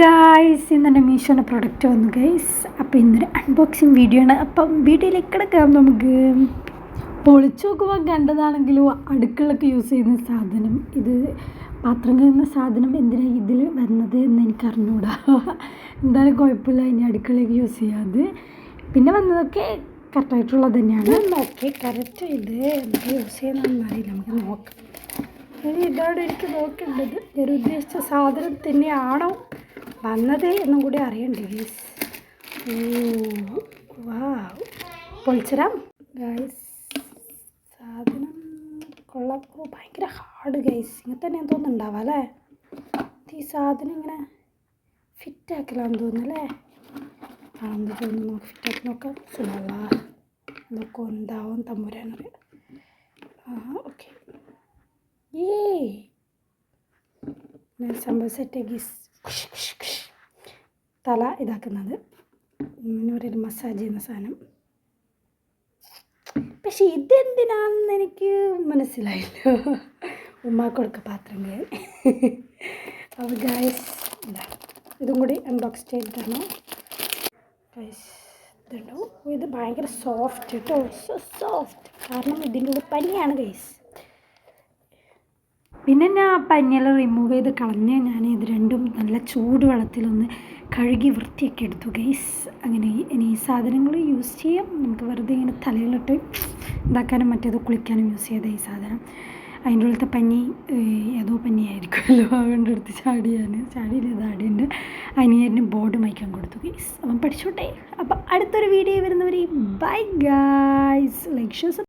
Guys ഇന്ന് എന്റെ മീഷോന്റെ product വന്നു ഗൈസ് അപ്പോൾ ഇന്നൊരു അൺബോക്സിങ് വീഡിയോ ആണ്. അപ്പം വീഡിയോയിലേക്ക് കിടക്കാം നമുക്ക്. പൊളിച്ചു നോക്കുമ്പോൾ കണ്ടതാണെങ്കിലും അടുക്കളൊക്കെ യൂസ് ചെയ്യുന്ന സാധനം. ഇത് പാത്രം കഴുകുന്ന സാധനം എന്തിനാണ് ഇതിൽ വന്നത് എന്ന് എനിക്ക് അറിഞ്ഞൂടാ എന്തായാലും കുഴപ്പമില്ല ഇനി അടുക്കളയ്ക്ക് യൂസ് ചെയ്യാതെ. പിന്നെ വന്നതൊക്കെ കറക്റ്റായിട്ടുള്ളത് തന്നെയാണ്. ഓക്കെ കറക്റ്റ് ഇത് എന്തൊക്കെ യൂസ് ചെയ്യുന്നതെന്ന് അറിയില്ല. നമുക്ക് നോക്കാം. ഇതാണ് എനിക്ക് നോക്കേണ്ടത്? ഞാൻ ഉദ്ദേശിച്ച സാധനം തന്നെയാണോ? വന്നത് എന്നും കൂടി അറിയണ്ടേ ഗൈസ് പൊളിച്ചരാം ഗൈസ് സാധനം കൊള്ളാം. ഭയങ്കര ഹാർഡ് ഗൈസ് ഇങ്ങനെ തന്നെ തോന്നുന്നുണ്ടാവാം അല്ലേ? ഈ സാധനം ഇങ്ങനെ ഫിറ്റ് ആക്കലാന്ന് തോന്നുന്നല്ലേ ആണെന്ന് തോന്നുന്നു ഫിറ്റാക്കി നോക്കാം സുമല്ല നോക്കൂ. എന്താവും തമ്പുരാനറിയാം ആ ഓക്കെ ഏ സംഭവം സെറ്റ് സെറ്റാക്കി തല ഇതാക്കുന്നത്. ഇങ്ങനെ പറയുന്നത് മസാജ് ചെയ്യുന്ന സാധനം. പക്ഷെ ഇതെന്തിനാണെന്ന് എനിക്ക് മനസ്സിലായില്ല. ഉമ്മാക്കൊടുക്ക പാത്രം കയറി അപ്പോൾ ഗായസ് ഇതാ. ഇതും കൂടി അൺബോക്സ് ചെയ്ത് തരണം ഗൈസ് ഇതുണ്ടോ ഇത് ഭയങ്കര സോഫ്റ്റ് കേട്ടോ സോഫ്റ്റ് കാരണം ഇതിന്റെ ഉള്ളിൽ പനിയാണ് ഗൈസ് പിന്നെ ഞാൻ ആ റിമൂവ് ചെയ്ത് കളഞ്ഞ് ഞാൻ ഇത് രണ്ടും നല്ല ചൂട് വെള്ളത്തിലൊന്ന് കഴുകി വൃത്തിയൊക്കെ എടുത്തു. ഗൈസ് അങ്ങനെ ഇനി ഈ സാധനങ്ങൾ യൂസ് ചെയ്യാം. നമുക്ക് വെറുതെ ഇങ്ങനെ തലയിലിട്ട് ഇതാക്കാനും മറ്റേത് കുളിക്കാനും യൂസ് ചെയ്ത ഈ സാധനം. അതിന്റെ ഉള്ളിലത്തെ പഞ്ഞി ഏതോ പഞ്ഞിയായിരിക്കുമല്ലോ അതുകൊണ്ട് എടുത്ത് ചാടിയാൻ ചാടിയില്ല ചാടിയുണ്ട് അനിയന് ബോർഡ് മയക്കാൻ കൊടുത്തു. ഗൈസ് അവൻ പഠിച്ചോട്ടെ. അപ്പം അടുത്തൊരു വീഡിയോ വരുന്നവർ ബൈ ഗൈസ് ലൈക്ക് ഷോ